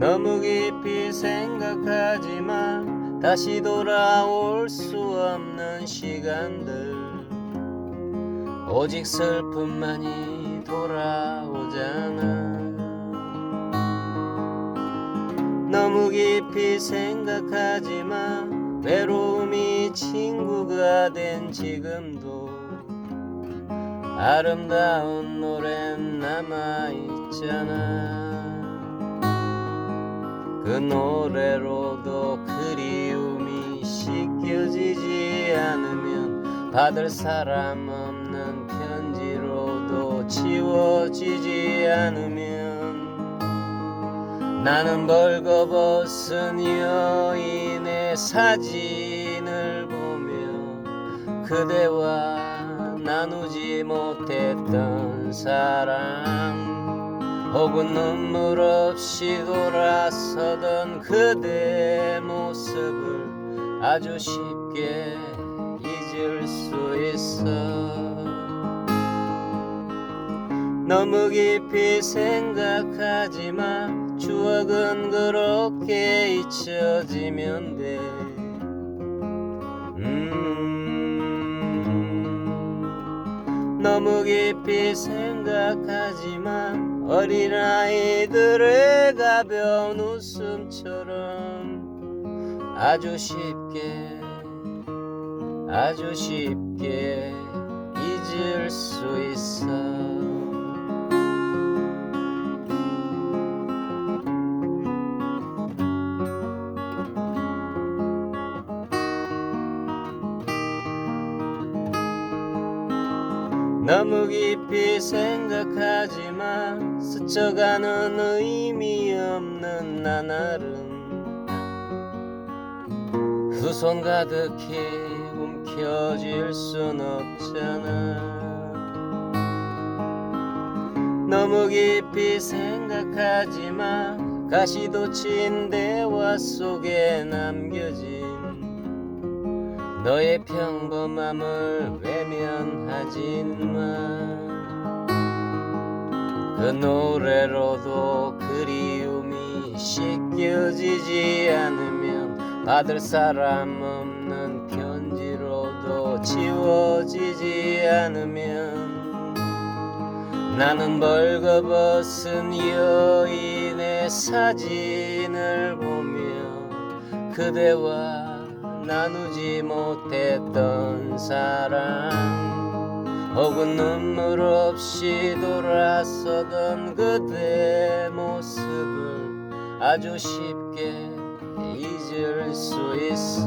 너무 깊이 생각하지만 다시 돌아올 수 없는 시간들. 오직 슬픔만이 돌아오잖아. 너무 깊이 생각하지만 외로움이 친구가 된 지금도 아름다운 노래는 남아있잖아 그 노래로도 그리움이 씻겨지지 않으면 받을 사람 없는 편지로도 지워지지 않으면 나는 벌거벗은 여인의 사진을 보며 그대와 나누지 못했던 사랑 혹은 눈물 없이 돌아서던 그대 모습을 아주 쉽게 잊을 수 있어. 너무 깊이 생각하지만 추억은 그렇게 잊혀지면 돼 너무 깊이 생각하지만 어린아이들의 가벼운 웃음처럼 아주 쉽게 아주 쉽게 잊을 수 있어 너무 깊이 생각하지만 스쳐가는 의미 없는 나날은 두 손 가득히 움켜쥘 순 없잖아. 너무 깊이 생각하지만 가시도친 대화 속에 남겨진 너의 평범함을 외면하지만 그 노래로도 그리움이 씻겨지지 않으면 받을 사람 없는 편지로도 지워지지 않으면 나는 벌거벗은 여인의 사진을 보며 그대와 나누지 못했던 사랑 혹은 눈물 없이 돌아서던 그대 모습을 아주 쉽게 잊을 수 있어.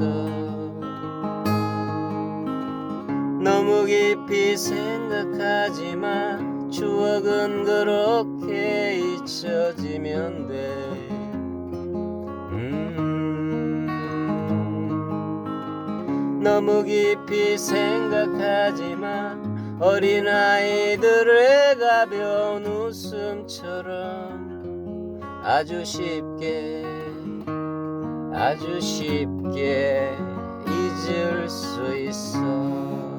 너무 깊이 생각하지만 추억은 그렇게 잊혀지면 돼 너무 깊이 생각하지만 어린아이들의 가벼운 웃음처럼 아주 쉽게 아주 쉽게 잊을 수 있어